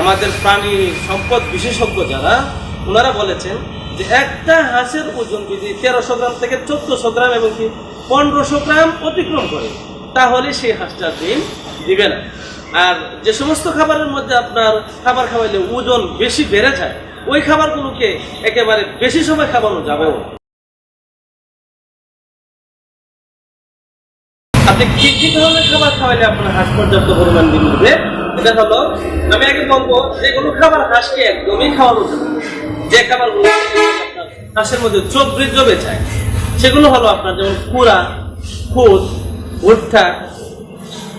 আমাদের প্রাণী সম্পদ বিশেষজ্ঞ যারা ওনারা বলেছেন যে একটা হাঁসের ওজন যদি তেরোশো গ্রাম থেকে চোদ্দশো গ্রাম এবং কি পনেরোশো গ্রাম অতিক্রম করে, তাহলে সেই হাঁসটা ডিম দিবে না। আর যে সমস্ত খাবারের মধ্যে আপনার খাবার খাওয়াইলে ওজন বেশি বেড়ে যায়, ওই খাবারগুলোকে একেবারে বেশি সময় খাওয়ানো যাবেও আপনি কি কি ধরনের খাবার খাওয়াইলে আপনার হাঁস পর্যাপ্ত পরিমাণ ডিম দেবে? এটা হলো আমি আগে বলব যেগুলো খাবার হাঁসকে একদমই খাওয়ানো যাবে যে আপনার হাঁসের মধ্যে চোখ বৃদ্ধ বেচায় সেগুলো হলো আপনার যেমন কুড়া, খুদ, ভুট্টা,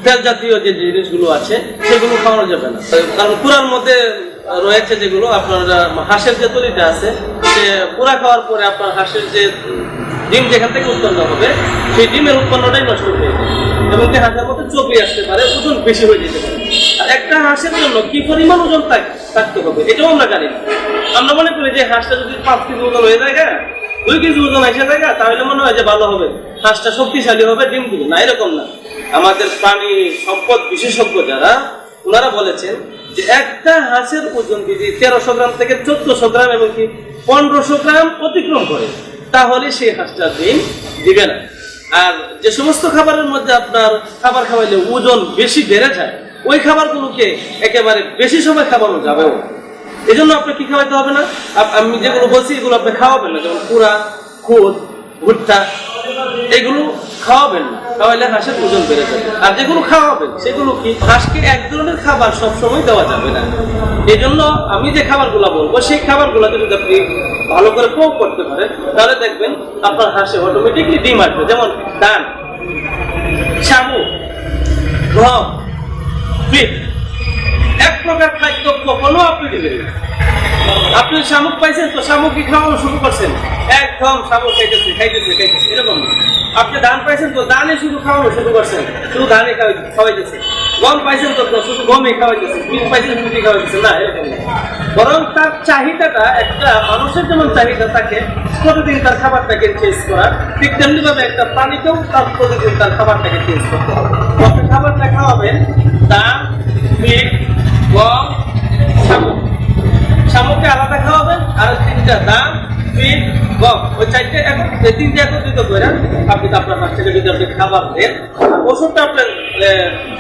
তেল জাতীয় যে জিনিসগুলো আছে, সেগুলো খাওয়ানো যাবে না। কারণ পুরার মধ্যে রয়েছে যেগুলো, আপনার হাঁসের যে তরিটা আছে, সে পুরা খাওয়ার পরে আপনার হাঁসের যে ডিম যেখান থেকে উৎপন্ন হবে, সেই ডিমের উৎপন্নটাই নষ্ট হয়ে যাবে এবং হাঁসের মধ্যে চর্বি আসতে পারে, ওজন বেশি হয়ে যেতে পারে। একটা হাঁসের জন্য কি পরিমাণ ওজন থাক- থাকতে হবে, এটাও আমরা জানি আমরা মনে করি যে হাঁসটা যদি পাঁচ কেজি ওজন হয়ে যায় দুই কেজি ওজন এসে যায় তাহলে মনে হয় যে ভালো হবে। হাঁসটা শক্তিশালী হবে, ডিম দিবে। না, এরকম না। আমাদের প্রাণী সম্পদ বিশেষজ্ঞ যারা, ওনারা বলেছেন যে একটা হাঁসের ওজন যদি তেরোশো গ্রাম থেকে চোদ্দশো গ্রাম এবং কি পনেরোশো গ্রাম অতিক্রম করে, তাহলে সেই হাঁসটা ডিম দিবে না। আর যে সমস্ত খাবারের মধ্যে আপনার খাবার খাওয়াইলে ওজন বেশি বেড়ে যায় ওই খাবারগুলোকে একেবারে বেশি সময় খাওয়ানো যাবেও। না। এই জন্য আপনি কি খাওয়াইতে হবে না? আমি যেগুলো বলছি, এগুলো আপনি খাওয়াবেন না। যেমন পুরা খুদ ভুট্টা, এগুলো খাওয়াবেন না। খাওয়াইলে হাঁসের ওজন বেড়ে যাবে। আর যেগুলো খাওয়াবেন, সেগুলো কি হাঁসকে এক ধরনের খাবার সবসময় দেওয়া যাবে না। এই জন্য আমি যে খাবারগুলো বলব, সেই খাবারগুলোকে যদি আপনি ভালো করে প্রয়োগ করতে পারেন, তাহলে দেখবেন আপনার হাঁসে অটোমেটিকলি ডিম আসবে। যেমন ডান শামুক গম আপনি শামুক পাইছেন তো খাওয়ানো শুরু করছেন। একদম শামুক খাইতেছে খাইতেছে খাইতেছে। এরকম। আপনি ধান পাইছেন তো ধানে শুধু খাওয়ানো শুরু করছেন। শুধু ধানে খাওয়াইতেছে গম পাইছেন তো শুধু গমই খাওয়াইতেছে পিঠ পাইছেন খাওয়াইতেছে না, এরকম বরং তার চাহিদাটা একটা মানুষের যেমন চাহিদা থাকে, প্রতিদিন তার খাবারটাকে চেঞ্জ করা, ঠিক তেমনি ভাবে একটা প্রাণীকেও তার প্রতিদিন তার খাবারটাকে চেঞ্জ করতে হবে। খাবারটা খাওয়াবেন, ধান পিঠ গম শামুক শামুককে আলাদা খাওয়াবেন তিনটা দাম পিঠ গম। ওই চারটে এক- এই তিনটে একত্রিত করে আপনি আপনার থেকে যদি আপনি খাবার দেন। ওষুধটা আপনার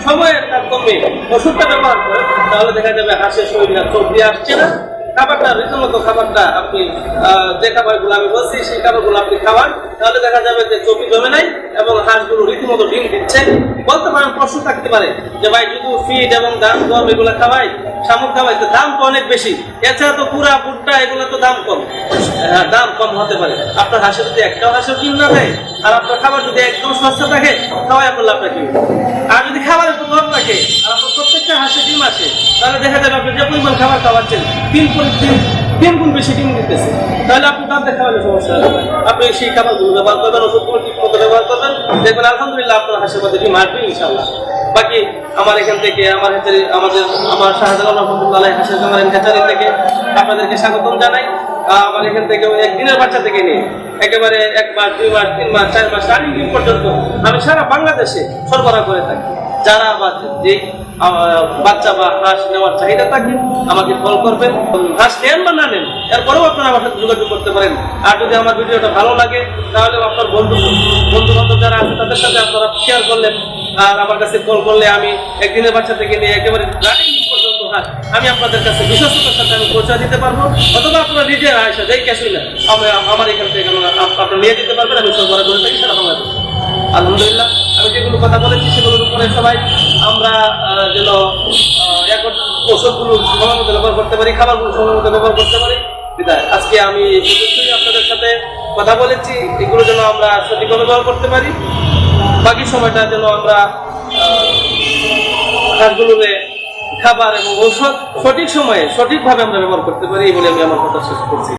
সময়ের তারতম্যে ওষুধটা ব্যবহার করেন, তাহলে দেখা যাবে হাঁসের শরীরে চর্বি আসছে না। খাবারটা, রীতিমতো খাবারটা আপনি যে খাবারগুলো আমি বলছি, সেই খাবারগুলো আপনি খাওয়ান। তাহলে দেখা যাবে যে চর্বি জমে নাই এবং হাঁসগুলো রীতিমতো ডিম দিচ্ছে। বলতে পারেন প্রশ্ন থাকতে পারে যে ভাই শুধু ফিড এবং দাম, গম এগুলো খাওয়াই শামুক খাওয়াই তো দাম তো অনেক বেশি। এছাড়া তো পুরা ভুট্টা, এগুলো তো দাম কম। হ্যাঁ দাম কম হতে পারে। আপনার হাঁসে যদি একটাও হাঁসের ডিম না দেয়, আর আপনার খাবার যদি একদম সস্তা থাকে, খাওয়াই আপনার লাভ রাখি আর যদি খাবারের একটু কম থাকে, আর আপনার প্রত্যেকটা হাঁসে ডিম আসে তাহলে দেখা যাবে আপনি যে পরিমাণ খাবার খাওয়াচ্ছেন, তিন তিন তিন গুণ বেশি ডিম দিতেছে। তাহলে আপনি দাম দেখাবেন সমস্যা হবে আপনি সেই খাবারগুলো ব্যবহার করবেন ওষুধগুলো ঠিক মতো ব্যবহার করবেন, দেখবেন আলহামদুলিল্লাহ আপনার হাঁসের মধ্যে ডিম আসবে ইনশাল্লাহ বাকি আমার এখান থেকে, আমার হ্যাচারি আমাদের, আমার শাহজালাল রহমতুল্লাহ হাসির হ্যাচারি থেকে আপনাদেরকে স্বাগতম জানাই। আমার এখান থেকে একদিনের বাচ্চা থেকে নিয়ে একেবারে এক মাস, দুই মাস, তিন মাস, চার মাস রানিং দিন পর্যন্ত আমি সারা বাংলাদেশে সরবরাহ করে থাকি। যারা বা যে বাচ্চা বা হাঁস নেওয়ার চাহিদা থাকে, আমাকে কল করবেন। হাঁস নেন বা না নেন, এরপরেও আপনারা আমার সাথে যোগাযোগ করতে পারেন। আর যদি আমার ভিডিওটা ভালো লাগে তাহলে আপনার বন্ধু বন্ধু বান্ধব যারা আছে, তাদের সাথে আপনারা শেয়ার করলেন। আর আমার কাছে কল করলে আমি একদিনের বাচ্চা থেকে নিয়ে একেবারে রানিং পর্যন্ত হাঁস আমি আপনাদের কাছে বিশ্বস্ততার সাথে আমি পৌঁছা দিতে পারব। অথবা আপনারা নিজে আসে, যাই ক্যাশই আমি আমার এখান থেকে আপনারা নিয়ে দিতে পারবেন, আমি সরবরাহ করে থাকি সারা বাংলাদেশে। আলহামদুলিল্লাহ, আমি যেগুলো কথা বলেছি সেগুলোর উপরে সবাই আমরা যেন ওষুধগুলো সময় মতো ব্যবহার করতে পারি, খাবারগুলো সময় মতো ব্যবহার করতে পারি। বিদায়। আজকে আমি আপনাদের সাথে কথা বলেছি, এগুলো যেন আমরা সঠিকভাবে ব্যবহার করতে পারি। বাকি সময়টা যেন আমরা হাঁসগুলোকে খাবার এবং ঔষধ সঠিক সময়ে সঠিকভাবে আমরা ব্যবহার করতে পারি এই বলে আমি আমার কথা শেষ করছি।